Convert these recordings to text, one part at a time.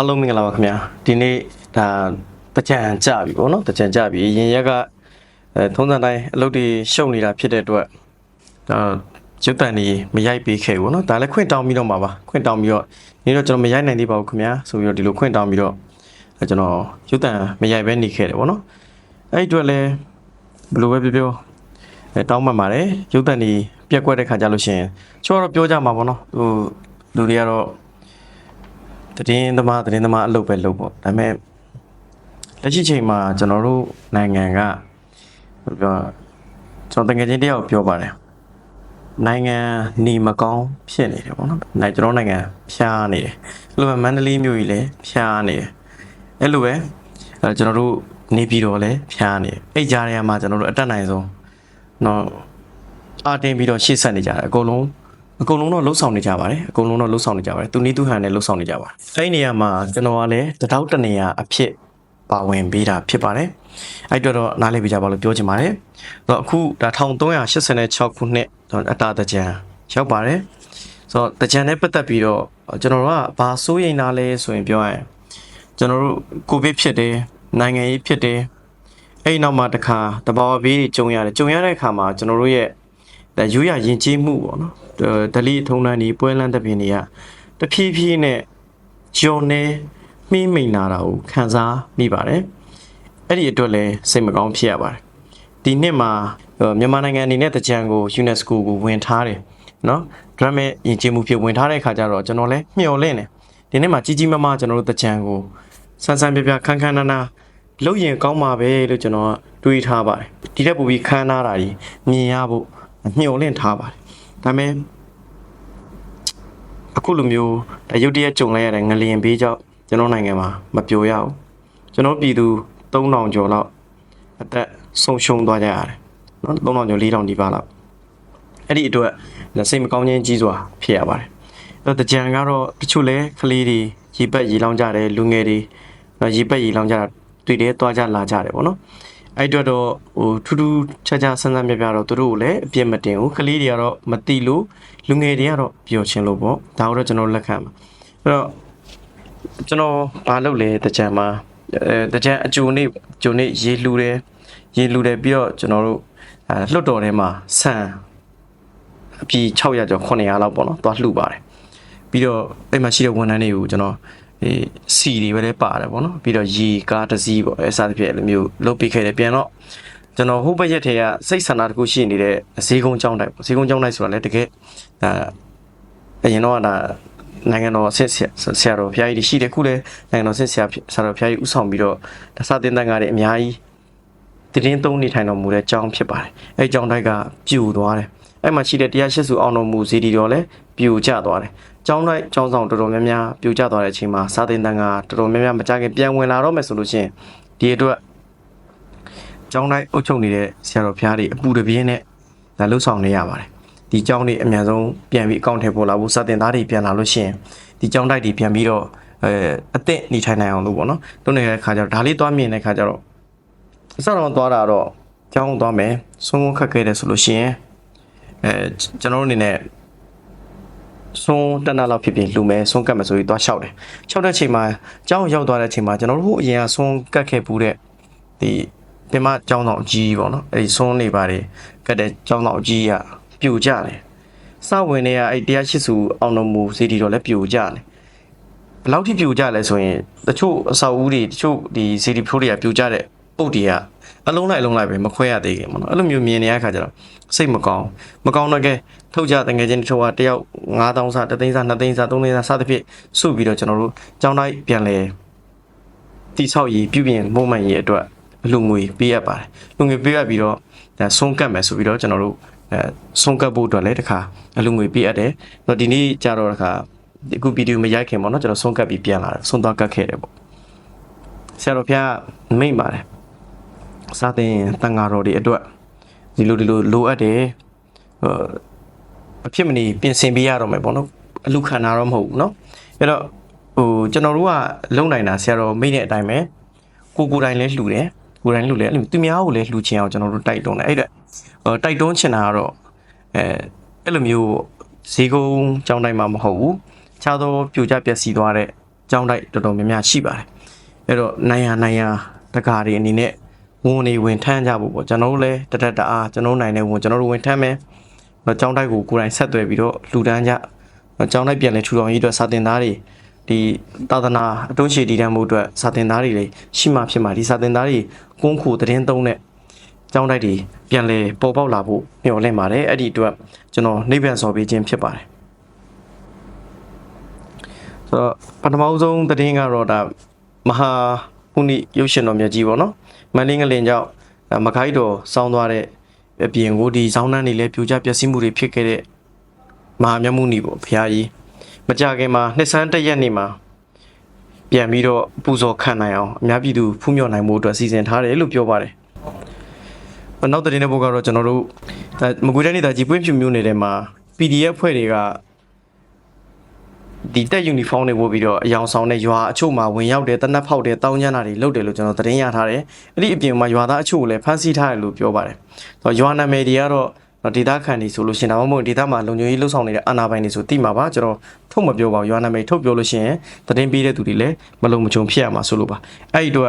အားလုံးမင်္ဂလာပါခင်ဗျာဒီနေ့ဒါတကြံကြပြီပေါ့နော်တကြံကြပြီရင်ရက်ကအဲထုံးစံတိုင်းအလုပ်တွေရှုပ်နေတာဖြစ်တဲ့အတွက်ဒါရုပ်တံတွေမရိုက်ပေးခဲ့ဘူးပေါ့နော်ဒါလည်းခွင့်တောင်းပြီးတော့မှာပါခွင့်တောင်းပြီးတော့နေတော့ကျွန်တော်မရိုက်နိုင်သေးပါဘူးခင်ဗျာဆိုပြီးတော့ဒီလိုခွင့်တောင်းပြီးတော့အဲကျွန်တော်ရုပ်တံမရိုက်ဘဲနေခဲ့တယ်ပေါ့နော်အဲ့ဒီအတွက်လည်းဘယ်လိုပဲပြောပြောအဲတောင်းပန်ပါတယ်ရုပ်တံတွေပြက်ကွက်တဲ့ခါကြလို့ရှိရင်ချောတော့ပြောကြမှာပေါ့နော်ဟိုလူတွေကတော့ တည်င်းသမားတည်င်းသမားအလုပ်ပဲလုပ်ပေါ့ဒါပေမဲ့လက်ရှိချိန်မှာကျွန်တော်တို့နိုင်ငံကဘယ်လိုပြောကျွန်တော်တကယ်ချင်းတယောက်ပြောပါတယ်နိုင်ငံနေမကောင်းဖြစ်နေတယ်ပေါ့နော်နိုင်ကျွန်တော်နိုင်ငံဖျားနေတယ်အဲ့လိုပဲမန္တလေးမြို့ကြီးလည်းဖျားနေတယ်အဲ့လိုပဲအဲကျွန်တော်တို့နေပြည်တော်လည်းဖျားနေတယ်အဲ့ကြားထဲမှာကျွန်တော်တို့အတက်နိုင်ဆုံးတော့အာတင်ပြီးတော့ရှေ့ဆက်နေကြတယ်အကုန်လုံး အကုန်လုံးတော့လှုပ်ဆောင်နေကြပါတယ်အကုန်လုံးတော့လှုပ်ဆောင်နေကြပါတယ်သူနည်းသူဟန်နဲ့လှုပ်ဆောင်နေကြပါတယ်အဲ့ဒီနေရာမှာကျွန်တော်ကလည်းတတောက်တနေရာအဖြစ်ပါဝင်ပေးတာဖြစ်ပါတယ်အဲ့အတွက်တော့နားလည်ပြကြပါလို့ပြောချင်ပါတယ်ဆိုတော့အခုဒါ1386ခုနှစ်အတာတကြံရောက်ပါတယ်ဆိုတော့တကြံနဲ့ပတ်သက်ပြီးတော့ကျွန်တော်တို့ကဘာစိုးရိမ်တာလဲဆိုရင်ပြောရရင်ကျွန်တော်တို့ကိုဗစ်ဖြစ်တယ်နိုင်ငံရေးဖြစ်တယ်အဲ့ဒီနောက်မှာတခါတဘာဝဘေးတွေကြုံရတယ်ကြုံရတဲ့အခါမှာကျွန်တော်တို့ရဲ့ဒါ ရိုးရရင်ကျေးမှုပေါ့နော်ဒလီထုံးတန်းဒီပွဲလန်းတဲ့ပြင်တွေကတဖြည်းဖြည်းနဲ့ဂျုံနေမှီးမိန်လာတာကိုခံစားမိပါတယ်အဲ့ဒီအတွက်လည်းစိတ်မကောင်းဖြစ်ရပါတယ်ဒီနှစ်မှာမြန်မာနိုင်ငံအနေနဲ့တကြံကို UNESCO ကိုဝင်ထားတယ်နော်ဒရမ်ရဲ့ယဉ်ကျေးမှုဖြစ်ဝင်ထားတဲ့အခါကျတော့ကျွန်တော်လည်းမျှော်လင့်တယ်ဒီနေ့မှာကြီးကြီးမားမားကျွန်တော်တို့တကြံကိုဆန်းဆန်းပြပြခန်းခန်းနာနာလုပ်ရင်ကောင်းမှာပဲလို့ကျွန်တော်ကတွေးထားပါတယ်ဒီထက်ပိုပြီးခန်းနာတာကြီးမြင်ရဖို့ မျှော်လင့်ထားပါတယ်ဒါပေမဲ့အခုလိုမျိုးဒါရုတ်တရက်ကြုံလိုက်ရတဲ့ငလျင်ဘေးကြောင့်ကျွန်တော်နိုင်ငံမှာမပြိုရဘူးကျွန်တော်ပြည်သူ3000ကျော်လောက်အသက်ဆုံးရှုံးသွားကြရတယ်နော်3000ကျော်4000ဒီပါလောက်အဲ့ဒီအတွက်စိတ်မကောင်းခြင်းကြီးစွာဖြစ်ရပါတယ်အဲ့တော့တကြံကတော့တချို့လဲကလေးတွေရေပက်ရေလောင်းကြတယ်လူငယ်တွေနော်ရေပက်ရေလောင်းကြတာတွေ့တယ်သွားကြလာကြတယ်ပေါ့နော် အဲ့အတွက်တော့ဟိုထူးထူးခြားခြားဆန်းဆန်းပြပြတော့သူတို့ကိုလည်းအပြစ်မတင်ဘူးကလေးတွေကတော့မတိလို့လူငယ်တွေကတော့ပျော်ချင်လို့ပေါ့ဒါတော့ကျွန်တော်လက်ခံပါအဲ့တော့ကျွန်တော်ဘာလုပ်လဲတကြံမှာအဲတကြံအကျိုးနေ့ကျိုးနေ့ရေလှူတယ်ရေလှူတယ်ပြီးတော့ကျွန်တော်တို့အဲလွတ်တော်ထဲမှာဆန်အပြီ600ကျော်900လောက်ပေါ့နော်သွားလှူပါတယ်ပြီးတော့အဲ့မှာရှိတဲ့ဝန်ထမ်းတွေကိုကျွန်တော် အေးစီတွေပဲလည်းပါတယ်ပေါ့နော်ပြီးတော့ရေကားတစ်စီးပေါ့အဲစသဖြင့်အဲ့လိုမျိုးလုတ်ပေးခဲ့တယ်ပြန်တော့ကျွန်တော်ဟိုဘက်ရက်ထဲကစိတ်ဆန္ဒတစ်ခုရှိနေတဲ့ဈေးကုန်းကျောင်းတိုက်ပေါ့ဈေးကုန်းကျောင်းတိုက်ဆိုတာလည်းတကယ်ဒါအရင်တော့ကဒါနိုင်ငံတော်ဆက်ဆရာတော်ဖျားကြီးရှိတယ်ခုလည်းနိုင်ငံတော်ဆက်ဆရာဆရာတော်ဖျားကြီးဥဆောင်ပြီးတော့ဒါစတင်တန်ကားတွေအများကြီးတည်င်းသုံးနေထိုင်တော်မူတဲ့ကျောင်းဖြစ်ပါတယ်အဲကျောင်းတိုက်ကပြူသွားတယ်အဲ့မှာရှိတဲ့တရားရှိစုအောင်တော်မူဇီဒီတော်လည်းပြူကျသွားတယ် ကျောင်းတိုက်ကျောင်းဆောင်တော်တော်များများပြူကျသွားတဲ့အချိန်မှာစာသင်တန်းကတော်တော်များများမကြခင်ပြန်ဝင်လာတော့မယ်ဆိုလို့ရှိရင်ဒီအတွက်ကျောင်းတိုက်အုပ်ချုပ်နေတဲ့ဆရာတော်ဖျားတွေအပူတပြင်းနဲ့ဒါလှုပ်ဆောင်နေရပါတယ်ဒီကျောင်းတွေအများဆုံးပြန်ပြီးအကောင့်ထဲပေါ်လာဖို့စာသင်သားတွေပြန်လာလို့ရှိရင်ဒီကျောင်းတိုက်တွေပြန်ပြီးတော့အဲအသင့်နေထိုင်နိုင်အောင်လို့ပေါ့နော်တုံးနေတဲ့ခါကျတော့ဒါလေးသွားမြင်တဲ့ခါကျတော့အစတော့သွားတာတော့ကျောင်းသွားမယ်ဆုံးခက်ခဲတယ်ဆိုလို့ရှိရင်အဲကျွန်တော်တို့အနေနဲ့ ဆုံးတက်နာလောက်ဖြစ်ဖြစ်လူမဲဆုံးကတ်မယ်ဆိုပြီးသွားလျှောက်တယ်လျှောက်တဲ့ချိန်မှာကျောင်းရောက်သွားတဲ့ချိန်မှာကျွန်တော်တို့ဟိုအရင်ကဆုံးကတ်ခဲ့ပူးတဲ့ဒီပင်မကျောင်းတော်ကြီးပေါ့နော်အဲဒီဆုံးနေပါတယ်ကတ်တဲ့ကျောင်းတော်ကြီးကပြူကြတယ်စဝင်တွေကအဲ့တရားရှိစုအောင်တော်မူစီတီတော်လည်းပြူကြတယ်ဘယ်လောက်ထိပြူကြလဲဆိုရင်တချို့အဆောက်အဦတွေတချို့ဒီစီတီဖရိုးတွေကပြူကြတဲ့ပုတ်တွေက အလုံးလိုက်အလုံးလိုက်ပဲမခွဲရသေးခင်ပေါ့နော်အဲ့လိုမျိုးမြင်နေရတဲ့အခါကျတော့စိတ်မကောင်းမကောင်းတော့ကဲထုတ်ကြတငယ်ချင်းတချို့ကတယောက်9000စာ3သိန်းစာ2သိန်းစာ3သိန်းစာစသဖြင့်စုပြီးတော့ကျွန်တော်တို့ကြောင်းတိုင်းပြန်လဲတိဆောက်ရေးပြုပြင်မှုမှန်ရေးအတွက်အလူငွေပေးရပါတယ်လူငွေပေးရပြီးတော့ဒါဆုံးကတ်မယ်ဆိုပြီးတော့ကျွန်တော်တို့အဲဆုံးကတ်ဖို့အတွက်လည်းတခါအလူငွေပေးရတယ်တော့ဒီနေ့ကြတော့တခါအခုဗီဒီယိုမရိုက်ခင်ပေါ့နော်ကျွန်တော်ဆုံးကတ်ပြီးပြန်လာတယ်ဆုံးသွားကတ်ခဲ့တယ်ပေါ့ဆရာတော်ဖျားမိတ်ပါတယ် စာသင်တန်ဃာတော်တွေအတွက်ဒီလိုဒီလိုလိုအပ်တယ်ဟိုအဖြစ်မနေပြင်ဆင်ပေးရတော့မယ်ပေါ့နော်အလူခံတာတော့မဟုတ်ဘူးเนาะအဲ့တော့ဟိုကျွန်တော်တို့ကလုံနိုင်တာဆရာတော်မိတ်တဲ့အတိုင်းပဲကိုကိုယ်တိုင်လဲလှူတယ်ကိုယ်တိုင်လှူလဲအဲ့လိုသူများကိုလဲလှူချင်အောင်ကျွန်တော်တို့တိုက်တွန်းတယ်အဲ့ဒါဟိုတိုက်တွန်းချင်တာကတော့အဲအဲ့လိုမျိုးဈေးကုန်းကျောင်းတိုင်းမှာမဟုတ်ဘူးခြားသောပြိုကျပျက်စီးသွားတဲ့ ကြောင်းတိုက်တော်တော်များများရှိပါတယ်အဲ့တော့နိုင်ရနိုင်ရတကားတွေအနေနဲ့ ဝန်တွေဝင်ထမ်းကြဖို့ပေါ့ကျွန်တော်တို့လည်းတတက်တအားကျွန်တော်တို့နိုင်တဲ့ဝန်ကျွန်တော်တို့ဝင်ထမ်းမယ်တော့ကြောင်းတိုက်ကိုကိုယ်တိုင်ဆက်သွယ်ပြီးတော့လှူဒန်းကြတော့ကြောင်းတိုက်ပြန်လဲထူထောင်ရေးအတွက်စာတင်သားတွေဒီသာသနာအတွန်းရှည်တည်တံ့မှုအတွက်စာတင်သားတွေလည်းရှိမှဖြစ်မှာဒီစာတင်သားတွေကုန်းခုသတင်းသုံးတဲ့ကျောင်းတိုက်တွေပြန်လဲပေါ်ပေါက်လာဖို့မျှော်လင့်ပါတယ်အဲ့ဒီအတွက်ကျွန်တော်နှိဗ္ဗာန်စော်ပေးခြင်းဖြစ်ပါတယ်ဆိုတော့ပထမဆုံးသတင်းကတော့ဒါမဟာ ပုဏိရုပ်ရှင်တော်မြတ်ကြီးပေါ့နော်မန္တလေးငလင်ကြောင့်ဒါမခိုက်တော်စောင်းသွားတဲ့အပြင်ကိုဒီဇောင်းနှန်းတွေလည်းပြိုကျပျက်စီးမှုတွေဖြစ်ခဲ့တဲ့မဟာမြတ်မုနီပေါ့ဘုရားကြီးမကြခင်မှာနှစ်ဆန်းတစ်ရက်နေ့မှာပြန်ပြီးတော့ပူဇော်ခံနိုင်အောင်အများပြည်သူဖူးမြော်နိုင်မှုအတွက်စီစဉ်ထားတယ်လို့ပြောပါတယ်နောက်တဲ့တဲ့ဘုတ်ကတော့ကျွန်တော်တို့ဒါမကွေးတိုင်းဒေသကြီးပွင့်ဖြူမျိုးနယ်ထဲမှာ PDF ဖွဲ့တွေက ဒီတက်ယူနီဖောင်းတွေဝတ်ပြီးတော့အယောင်ဆောင်တဲ့ရွာအချို့မှာဝင်ရောက်တယ်တနက်ဖောက်တယ်တောင်းကျမ်းတာတွေလုပ်တယ်လို့ကျွန်တော်သတင်းရထားတယ်အဲ့ဒီအပြင်မှာရွာသားအချို့ကိုလည်းဖမ်းဆီးထားတယ်လို့ပြောပါတယ်ဆိုတော့ရွာနာမည်တွေကတော့ဒေသခံတွေဆိုလို့ရှရင်ဒါမှမဟုတ်ဒေသမှာလုံခြုံရေးလှုပ်ဆောင်နေတဲ့အာဏာပိုင်တွေဆိုသိမှာပါကျွန်တော်ထုတ်မပြောပါဘူးရွာနာမည်ထုတ်ပြောလို့ရှိရင်သတင်းပေးတဲ့သူတွေလည်းမလုံမချုံဖြစ်ရမှာဆိုလို့ပါအဲ့ဒီတော့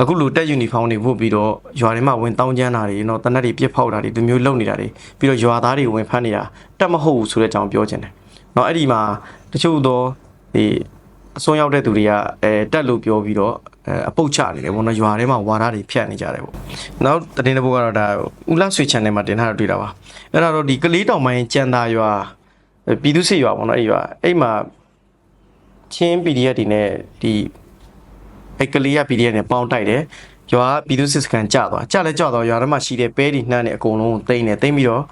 အခုလိုတက်ယူနီဖောင်းတွေဝတ်ပြီးတော့ရွာထဲမှာဝင်တောင်းကျမ်းတာတွေနော်တနက်တွေပြစ်ဖောက်တာတွေဒီမျိုးလုပ်နေတာတွေပြီးတော့ရွာသားတွေဝင်ဖမ်းနေတာတက်မဟုတ်ဘူးဆိုတဲ့အကြောင်းပြောချင်တယ်။ နော်အဲ့ဒီမှာတချို့သောဒီအစွန်းရောက်တဲ့သူတွေကအဲတက်လို့ပြောပြီးတော့အဲအပုတ်ချနေတယ်ပေါ့နော်ရွာထဲမှာဝါဒတွေဖြတ်နေကြတယ်ပေါ့။နောက်တရင်တစ်ပုတ်ကတော့ဒါဦးလာဆွေ channel မှာတင်ထားတာတွေ့တာပါ။အဲ့ဒါတော့ဒီကလေးတောင်ပိုင်းကြံသာရွာပြည်သူစစ်ရွာပေါ့နော်အဲ့ဒီရွာအဲ့မှာချင်း PDF တွေနဲ့ဒီအဲ့ကလေးက PDF နဲ့ပေါင်းတိုက်တယ် ရွာကပြည်သူစစ်စခန်းကျသွားကျလဲကျသွားရွာထဲမှာရှိတဲ့ပဲဒီနှမ်းနဲ့အကုန်လုံးကိုတိမ့်တယ်တိမ့်ပြီးတော့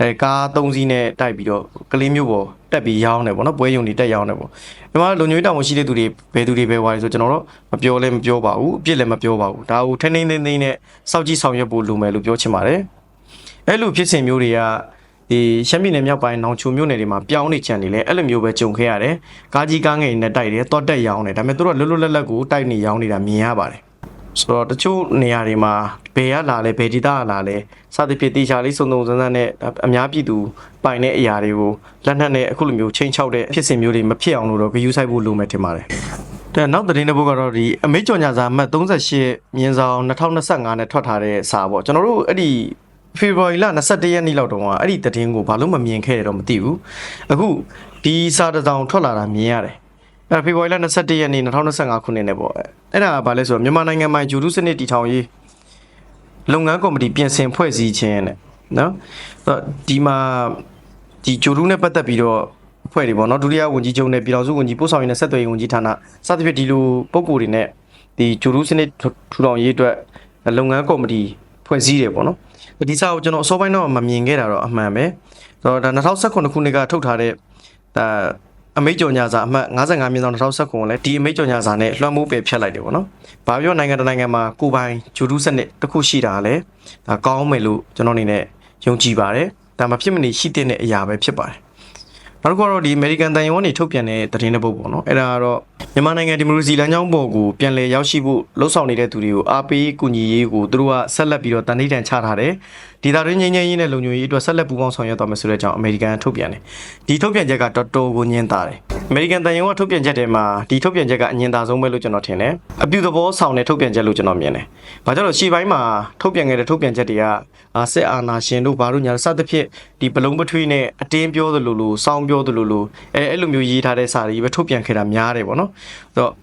အဲကား၃စီးနဲ့တိုက်ပြီးတော့ကလေးမျိုးပေါ်တက်ပြီးရောင်းတယ်ပေါ့နော်ပွဲယုံတွေတက်ရောင်းတယ်ပေါ့ဒီမှာလုံညွေးတောင်ရှိတဲ့သူတွေဘယ်သူတွေပဲဝါလဲဆိုကျွန်တော်တို့မပြောလဲမပြောပါဘူးအပြစ်လည်းမပြောပါဘူးဒါကိုထင်းထင်းထင်းထင်းနဲ့စောက်ကြည့်ဆောင်ရွက်ဖို့လိုမယ်လို့ပြောချင်ပါတယ်အဲ့လိုဖြစ်စဉ်မျိုးတွေကဒီရှမ်းပြည်နယ်မြောက်ပိုင်းနောင်ချိုမြို့နယ်တွေမှာပြောင်းနေချန်နေလဲအဲ့လိုမျိုးပဲကြုံခဲ့ရတယ်။ကားကြီးကားငယ်နဲ့တိုက်တယ်တောတက်ရောင်းတယ်ဒါပေမဲ့သူတို့ကလွတ်လွတ်လပ်လပ်ကိုတိုက်နေရောင်းနေတာမြင်ရပါတယ်။ ဆိုတော့တချို့နေရာတွေမှာဘယ်ရလာလဲဘယ်ဒေသကလာလဲစသဖြင့်တေချာလေးစုံစုံစမ်းစမ်းနဲ့အများပြည်သူပိုင်တဲ့အရာတွေကိုလက်နက်နဲ့အခုလိုမျိုးချင်းချောက်တဲ့ဖြစ်စဉ်မျိုးတွေမဖြစ်အောင်လို့တော့ဂရုစိုက်ဖို့လိုမယ်ထင်ပါတယ်။တဲ့နောက်သတင်းတစ်ပုဒ်ကတော့ဒီအမေကျော်ညာစာအမှတ်38မြင်းဆောင်2025နဲ့ထွက်ထားတဲ့စာပေါ့ကျွန်တော်တို့အဲ့ဒီဖေဖော်ဝါရီလ21ရက်နေ့လောက်တုန်းကအဲ့ဒီသတင်းကိုဘာလို့မမြင်ခဲ့ရတော့မသိဘူးအခုဒီစာတစ်စောင်ထွက်လာတာမြင်ရတယ် အဲ့ဖေဖော်ဝါရီလ21ရက်နေ့2025ခုနှစ်နဲ့ပေါ့အဲ့ဒါကဘာလဲဆိုတော့မြန်မာနိုင်ငံမှာဂျူဒုစနစ်တည်ထောင်ရေးလုပ်ငန်းကော်မတီပြင်ဆင်ဖွဲ့စည်းခြင်းနဲ့နော်အဲ့တော့ဒီမှာဒီဂျူဒုနဲ့ပတ်သက်ပြီးတော့အဖွဲ့တွေပေါ့နော်ဒုတိယဝန်ကြီးချုပ်နဲ့ပြည်တော်စုဝန်ကြီးပို့ဆောင်ရေးနဲ့ဆက်သွယ်ရေးဝန်ကြီးဌာနစသဖြင့်ဒီလိုပုံကိုယ်တွေနဲ့ဒီဂျူဒုစနစ်ထူထောင်ရေးအတွက်လုပ်ငန်းကော်မတီဖွဲ့စည်းတယ်ပေါ့နော်ဒီစာကိုကျွန်တော်အစောပိုင်းတော့မမြင်ခဲ့တာတော့အမှန်ပဲဆိုတော့ဒါ2019ခုနှစ်ကထုတ်ထားတဲ့ဒါ အမိတ်ကြော်ညာစာအမှတ်55မြင်းဆောင်2019ကိုလည်းဒီအမိတ်ကြော်ညာစာနဲ့လွှမ်းမိုးပယ်ဖြတ်လိုက်တယ်ပေါ့နော်။ဘာပြောနိုင်ငံတစ်နိုင်ငံမှာကိုယ်ပိုင်ဂျူဒူးစနစ်တစ်ခုရှိတာလည်းဒါကောင်းမယ်လို့ကျွန်တော်အနေနဲ့ယုံကြည်ပါတယ်။ဒါမှဖြစ်မနေရှိတဲ့အရာပဲဖြစ်ပါတယ်။နောက်တစ်ခုကတော့ဒီ American တန်ယုံကနေထုတ်ပြန်တဲ့သတင်းတစ်ပုဒ်ပေါ့နော်။အဲ့ဒါကတော့မြန်မာနိုင်ငံဒီမိုကရေစီလမ်းကြောင်းပေါ်ကိုပြန်လည်ရောက်ရှိဖို့လှုံ့ဆော်နေတဲ့သူတွေကိုအားပေးကူညီရေးကိုသူတို့ကဆက်လက်ပြီးတော့တန်ဋိဌာန်ချထားတယ်။ ဒေတာရင်းငင်းငင်းရေးနဲ့လုံခြုံရေးအတွက်ဆက်လက်ပူးပေါင်းဆောင်ရွက်သွားမယ်ဆိုတဲ့အကြောင်းအမေရိကန်ထုတ်ပြန်တယ်။ဒီထုတ်ပြန်ချက်ကတော်တော်ကိုညှင်းတာတယ်။အမေရိကန်တန်ယုံကထုတ်ပြန်ချက်ထဲမှာဒီထုတ်ပြန်ချက်ကအညင်သာဆုံးပဲလို့ကျွန်တော်ထင်တယ်။အပြုသဘောဆောင်တဲ့ထုတ်ပြန်ချက်လို့ကျွန်တော်မြင်တယ်။ဘာကြောင့်လဲရှေ့ပိုင်းမှာထုတ်ပြန်ခဲ့တဲ့ထုတ်ပြန်ချက်တွေကအာစစ်အာဏာရှင်တို့ဘာလို့ညာစသဖြင့်ဒီပလုံးပထွေးနဲ့အတင်းပြောသလိုလိုစောင်းပြောသလိုလိုအဲအဲ့လိုမျိုးရေးထားတဲ့စာတွေပဲထုတ်ပြန်ခဲ့တာများတယ်ပေါ့နော်။ဆိုတော့ဒါ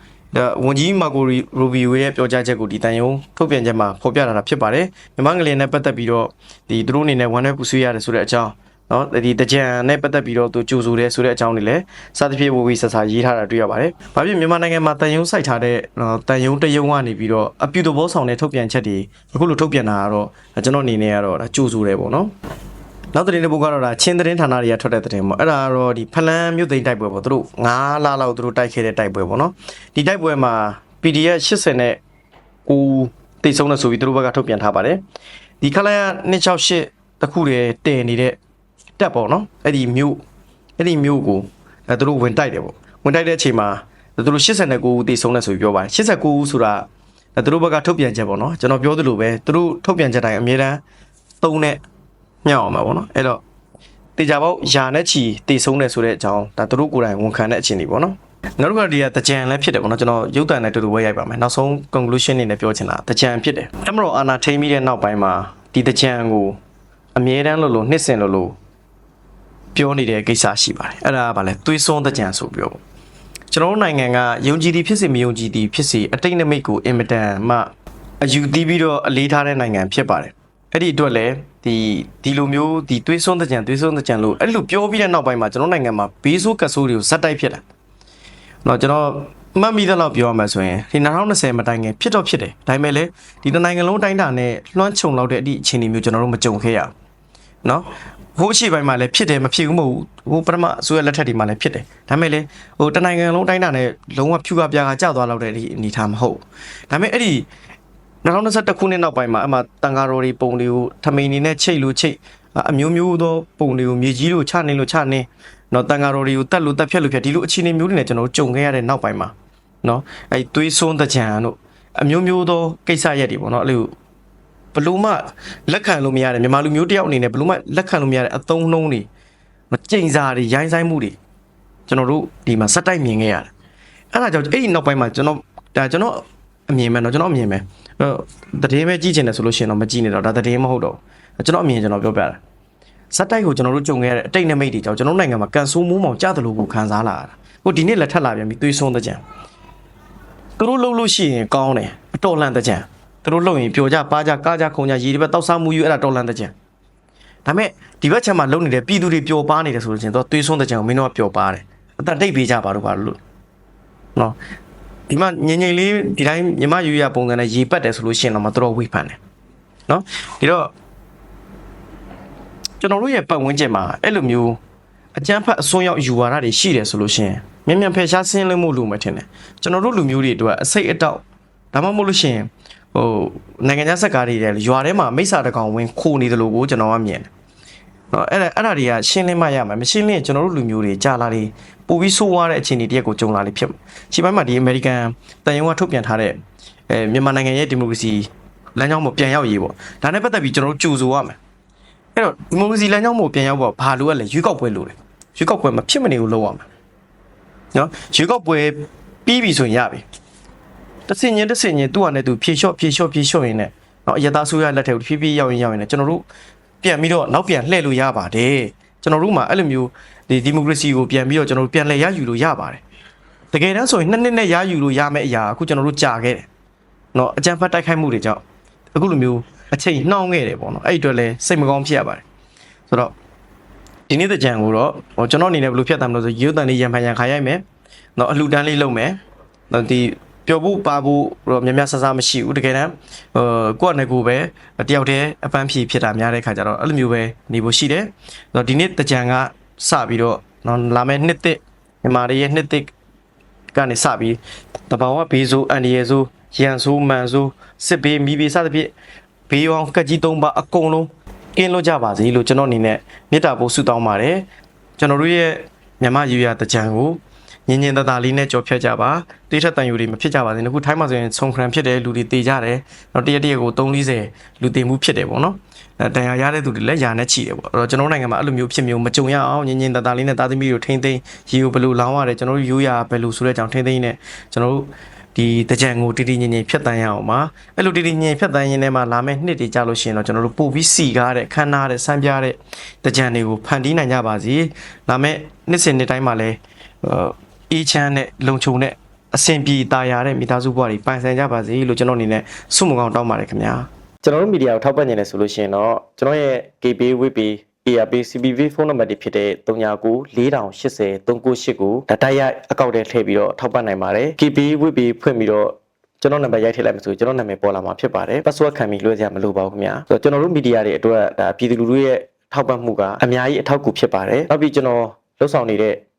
ဝန်ကြီးမာကိုရူဘီယိုရဲ့ပြောကြားချက်ကိုဒီတန်ယုံထုတ်ပြန်ချက်မှာဖော်ပြထားတာဖြစ်ပါတယ်မြန်မာငလင်နဲ့ပတ်သက်ပြီးတော့ဒီသူတို့အနေနဲ့ဝန်ထဲပူဆွေးရတယ်ဆိုတဲ့အကြောင်းနော်ဒီတကြံနဲ့ပတ်သက်ပြီးတော့သူကြိုဆိုတယ်ဆိုတဲ့အကြောင်းတွေလည်းစသဖြင့်ဝဝီဆဆာရေးထားတာတွေ့ရပါတယ်။ဘာဖြစ်မြန်မာနိုင်ငံမှာတန်ယုံစိုက်ထားတဲ့တန်ယုံတယုံကနေပြီးတော့အပြုသဘောဆောင်တဲ့ထုတ်ပြန်ချက်တွေအခုလိုထုတ်ပြန်တာကတော့ကျွန်တော်အနေနဲ့ကတော့ဒါကြိုဆိုတယ်ပေါ့နော်။ နောက်သတင်းတစ်ပုဒ်ကတော့ဒါချင်းသတင်းဌာနတွေကထွက်တဲ့သတင်းပေါ့အဲ့ဒါကတော့ဒီဖလန်းမြို့သိမ်းတိုက်ပွဲပေါ့သူတို့9လလောက်သူတို့တိုက်ခဲ့တဲ့တိုက်ပွဲပေါ့နော်ဒီတိုက်ပွဲမှာ PDF 80နဲ့ကိုတိတ်ဆုံးတဲ့ဆိုပြီးသူတို့ဘက်ကထုတ်ပြန်ထားပါတယ်ဒီခလာရ268တခုတည်းတည်နေတဲ့တက်ပေါ့နော်အဲ့ဒီမြို့အဲ့ဒီမြို့ကိုအဲသူတို့ဝင်တိုက်တယ်ပေါ့ဝင်တိုက်တဲ့အချိန်မှာသူတို့89ဦးတိတ်ဆုံးတဲ့ဆိုပြီးပြောပါတယ်89ဦးဆိုတာအဲသူတို့ဘက်ကထုတ်ပြန်ချက်ပေါ့နော်ကျွန်တော်ပြောသလိုပဲသူတို့ထုတ်ပြန်ချက်တိုင်းအမြဲတမ်းသုံးတဲ့ မြောက်အောင်ပါဗောနော်အဲ့တော့တေချာပေါက်ယာနဲ့ချီတေဆုံးတယ်ဆိုတဲ့အကြောင်းဒါသူတို့ကိုယ်တိုင်ဝန်ခံတဲ့အခြေအနေပေါ့နော်နောက်တစ်ခါဒီကတကြံလည်းဖြစ်တယ်ပေါ့နော်ကျွန်တော်ရုပ်တံနဲ့တူတူဝဲရိုက်ပါမယ်နောက်ဆုံး conclusion အနေနဲ့ပြောချင်တာတကြံဖြစ်တယ်တမတော်အာနာထိန်ပြီးတဲ့နောက်ပိုင်းမှာဒီတကြံကိုအမြဲတမ်းလို့လို့နှစ်စင်လို့လို့ပြောနေတဲ့ကိစ္စရှိပါတယ်အဲ့ဒါကဘာလဲသွေးစွန်းတကြံဆိုပြီးတော့ပေါ့ကျွန်တော်တို့နိုင်ငံကယုံကြည်သည်ဖြစ်စေမယုံကြည်သည်ဖြစ်စေအတိတ်နမိတ်ကိုအင်မတန်မှအယူသီးပြီးတော့အလေးထားတဲ့နိုင်ငံဖြစ်ပါတယ်အဲ့ဒီအတွက်လည်း ဒီဒီလိုမျိုးဒီသွေးစွန်းတကြံသွေးစွန်းတကြံလို့အဲ့လိုပြောပြီးတဲ့နောက်ပိုင်းမှာကျွန်တော်နိုင်ငံမှာဘေးဆိုးကတ်ဆိုးတွေကိုဇက်တိုက်ဖြစ်လာတော့ကျွန်တော်မှတ်မိသလောက်ပြောရမယ်ဆိုရင်ဒီ2020မတိုင်ခင်ဖြစ်တော့ဖြစ်တယ်ဒါပေမဲ့လည်းဒီတစ်နိုင်ငံလုံးတိုင်းတာနဲ့လွှမ်းခြုံလောက်တဲ့အဒီအခြေအနေမျိုးကျွန်တော်တို့မကြုံခဲ့ရဘူးเนาะဟိုအရှိပိုင်းမှာလည်းဖြစ်တယ်မဖြစ်ဘူးမဟုတ်ဘူးဟိုပထမအစိုးရလက်ထက်ဒီမှာလည်းဖြစ်တယ်ဒါပေမဲ့လည်းဟိုတနိုင်ငံလုံးတိုင်းတာနဲ့လုံးဝဖြူကပြားကကျသွားလောက်တဲ့ဒီအနေထားမဟုတ်ဘူးဒါပေမဲ့အဲ့ဒီ 2021ခုနှစ်နောက်ပိုင်းမှာအမှတန်ဃာတော်တွေပုံတွေကိုထမိန်နေနဲ့ချိတ်လို့ချိတ်အမျိုးမျိုးသောပုံတွေကိုမြေကြီးလို့ချနေလို့ချနေတော့တန်ဃာတော်တွေကိုတက်လို့တက်ဖြတ်လို့ဖြတ်ဒီလိုအခြေအနေမျိုးတွေနဲ့ကျွန်တော်တို့ကြုံခဲ့ရတဲ့နောက်ပိုင်းမှာနော်အဲ့သွေးစွန်းတဲ့ကြံတို့အမျိုးမျိုးသောကိစ္စရက်တွေပေါ့နော်အဲ့လိုဘလို့မှလက်ခံလို့မရတဲ့မြန်မာလူမျိုးတယောက်အနေနဲ့ဘလို့မှလက်ခံလို့မရတဲ့အသုံးနှုံးတွေမကြိမ်စာတွေရိုင်းဆိုင်မှုတွေကျွန်တော်တို့ဒီမှာစက်တိုက်မြင်ခဲ့ရတယ်အဲ့ဒါကြောင့်အဲ့ဒီနောက်ပိုင်းမှာကျွန်တော်ဒါကျွန်တော်အမြင်ပဲเนาะကျွန်တော်အမြင်ပဲ အဲ့တော့တည်င်းပဲကြည့်ချင်တယ်ဆိုလို့ရှိရင်တော့မကြည့်နဲ့တော့ဒါတည်င်းမဟုတ်တော့ဘူးကျွန်တော်အမြင်ကျွန်တော်ပြောပြတာစက်တိုက်ကိုကျွန်တော်တို့ကြုံခဲ့ရတဲ့အတိတ်နမိတ်တွေကြောင့်ကျွန်တော်နိုင်ငံမှာကန်ဆိုးမိုးမောင်ကြားတယ်လို့ကိုခံစားလာရတာဟိုဒီနေ့လက်ထက်လာပြန်ပြီသွေးဆုံးတဲ့ကြံသူတို့လှုပ်လို့ရှိရင်ကောင်းတယ်အတော်လန့်တဲ့ကြံသူတို့လှုပ်ရင်ပျော်ကြပါကြကားကြခုံကြရေဒီဘက်တောက်စားမှုယူအဲ့ဒါတော်လန့်တဲ့ကြံဒါမဲ့ဒီဘက်ချက်မှာလုံနေတဲ့ပြည်သူတွေပျော်ပါနေတယ်ဆိုလို့ချင်းတော့သွေးဆုံးတဲ့ကြံကိုမင်းတို့ကပျော်ပါတယ်အသက်တိတ်ပေးကြပါတော့ပါလို့နော် ဒီမှာငငိမ့်လေးဒီတိုင်းမြမယူရပုံစံနဲ့ရေပတ်တယ်ဆိုလို့ရှိရင်တော့မတော်ဝိဖန်တယ်နော်ဒီတော့ကျွန်တော်တို့ရဲ့ပတ်ဝန်းကျင်မှာအဲ့လိုမျိုးအကြမ်းဖက်အစွန်းရောက်ယူဝါဒတွေရှိတယ်ဆိုလို့ရှိရင်မြန်မြန်ဖယ်ရှားဆင်းလင်းမှုလို့မထင်နဲ့ကျွန်တော်တို့လူမျိုးတွေအတွက်အစိတ်အတောက်ဒါမှမဟုတ်လို့ရှိရင်ဟိုနိုင်ငံခြားစက်ကားတွေတဲ့ရွာထဲမှာမိစ္ဆာတကောင်ဝင်ခိုနေတယ်လို့ကိုကျွန်တော်ကမြင်တယ် နော်အဲ့ဒါအဲ့ဒါတွေကရှင်းလင်းမှရမှာမရှင်းလင်းရင်ကျွန်တော်တို့လူမျိုးတွေကြာလာတွေပိုပြီးဆိုးဝါးတဲ့အခြေအနေတရက်ကိုကြုံလာလိမ့်ဖြစ်မှာရှိပိုင်းမှာဒီအမေရိကန်တန်ယုံကထုတ်ပြန်ထားတဲ့အဲမြန်မာနိုင်ငံရဲ့ဒီမိုကရေစီလမ်းကြောင်းပေါ်ပြန်ရောက်ရေးပေါ့ဒါနဲ့ပတ်သက်ပြီးကျွန်တော်တို့ကြိုဆိုရမယ်အဲ့တော့ဒီမိုကရေစီလမ်းကြောင်းပေါ်ပြန်ရောက်ဖို့ဘာလို့လဲရွေးကောက်ပွဲလို့လေရွေးကောက်ပွဲမဖြစ်မနေဘူးလုပ်ရမှာနော်ရွေးကောက်ပွဲပြီးပြီဆိုရင်ရပြီတဆင်ချင်းတဆင်ချင်းသူ့ဟာနဲ့သူဖြေလျှော့ဖြေလျှော့ဖြေလျှော့ရင်းနဲ့နော်အရသာဆိုးရလက်ထက်ကိုဖြည်းဖြည်းရောက်ရင်ရောက်ရင်လည်းကျွန်တော်တို့ ပြန်ပြီးတော့နောက်ပြန်လှည့်လို့ရပါတယ်ကျွန်တော်တို့မှာအဲ့လိုမျိုးဒီဒီမိုကရေစီကိုပြန်ပြီးတော့ကျွန်တော်တို့ပြန်လှည့်ရယူလို့ရပါတယ်တကယ်တမ်းဆိုရင်နှစ်နှစ်နဲ့ရယူလို့ရမယ့်အရာအခုကျွန်တော်တို့ကြာခဲ့တယ်နော်အကြံဖတ်တိုက်ခိုက်မှုတွေကြောင့်အခုလိုမျိုးအချိန်နှောင်းခဲ့တယ်ပေါ့နော်အဲ့ဒီအတွက်လည်းစိတ်မကောင်းဖြစ်ရပါတယ်ဆိုတော့ဒီနေ့တဲ့ကြံကိုတော့ဟိုကျွန်တော်အနေနဲ့ဘယ်လိုဖြတ်သမ်းမလို့ဆိုရုပ်တန်လေးရံဖန်ရံခါရိုက်မယ်နော်အလှူဒန်းလေးလုပ်မယ်နော်ဒီ ပျော်ဖို့ပါဖို့တော့များများဆဆမရှိဘူးတကယ်တမ်းဟိုကိုယ့်အနေကိုပဲတယောက်တည်းအပန်းဖြေဖြစ်တာများတဲ့ခါကျတော့အဲ့လိုမျိုးပဲနေဖို့ရှိတယ်။တော့ဒီနေ့တကြံကစပြီးတော့နော်လာမယ့်နှစ်တစ်မြန်မာတွေရဲ့နှစ်တစ်ကနေစပြီးတဘာဝဘေးဆိုးအန်ဒီရဲဆိုးရန်ဆိုးမန်ဆိုးစစ်ဘေးမိဘေးစသဖြင့်ဘေးအောင်ကက်ကြီးသုံးပါအကုန်လုံးကင်းလို့ကြပါစေလို့ကျွန်တော်အနေနဲ့မေတ္တာပို့ဆုတောင်းပါတယ်ကျွန်တော်တို့ရဲ့မြန်မာယူရတကြံကို ညင်ညင်တသာလေးနဲ့ကြော်ဖြတ်ကြပါတိထက်တန်ယူတွေမဖြစ်ကြပါစေအခုထိုင်းမှာဆိုရင်ဆုံခရန်ဖြစ်တယ်လူတွေတေကြတယ်တော့တရက်တရက်ကို340လူတေမှုဖြစ်တယ်ပေါ့နော်အဲတန်ရာရတဲ့သူတွေလည်းယာနဲ့ချီတယ်ပေါ့အဲ့တော့ကျွန်တော်တို့နိုင်ငံမှာအဲ့လိုမျိုးဖြစ်မျိုးမကြုံရအောင်ညင်ညင်တသာလေးနဲ့သားသမီးတွေကိုထိမ့်သိမ်းရေကိုဘယ်လိုလောင်းရတယ်ကျွန်တော်တို့ရိုးရာဘယ်လိုဆိုတဲ့ကြောင့်ထိမ့်သိမ်းနေကျွန်တော်တို့ဒီတကြံကိုတီတီညင်ညင်ဖြတ်တန်းရအောင်ပါအဲ့လိုတီတီညင်ညင်ဖြတ်တန်းရင်းထဲမှာလာမယ့်နှစ်တွေကြာလို့ရှိရင်တော့ကျွန်တော်တို့ပို့ပြီးစီကားတဲ့ခန်းနာတဲ့စမ်းပြတဲ့တကြံတွေကိုဖန်တီးနိုင်ကြပါစေလာမယ့်နှစ်စဉ်နှစ်တိုင်းမှာလည်း အေးချမ်းတဲ့လုံခြုံတဲ့အဆင်ပြေတာယာတဲ့မိသားစုဘဝတွေပိုင်ဆိုင်ကြပါစေလို့ကျွန်တော်အနေနဲ့ဆုမကောင်းတောင်းပါတယ်ခင်ဗျာကျွန်တော်တို့မီဒီယာကိုထောက်ပံ့နေတယ်ဆိုလို့ရှိရင်တော့ကျွန်တော်ရဲ့ KB WP ARP CPV ဖုန်းနံပါတ်တွေဖြစ်တဲ့39 4080 398ကိုဒါတိုက်ရိုက်အကောင့်ထဲထည့်ပြီးတော့ထောက်ပံ့နိုင်ပါတယ် KB WP ဖွင့်ပြီးတော့ကျွန်တော်နံပါတ်ရိုက်ထည့်လိုက်မှဆိုကျွန်တော်နာမည်ပေါ်လာမှာဖြစ်ပါတယ် password ခံပြီးလွှဲစရာမလိုပါဘူးခင်ဗျာဆိုတော့ကျွန်တော်တို့မီဒီယာတွေအတွက်ဒါပြည်သူလူထုရဲ့ထောက်ပံ့မှုကအများကြီးအထောက်အကူဖြစ်ပါတယ်နောက်ပြီးကျွန်တော်လှုပ်ဆောင်နေတဲ့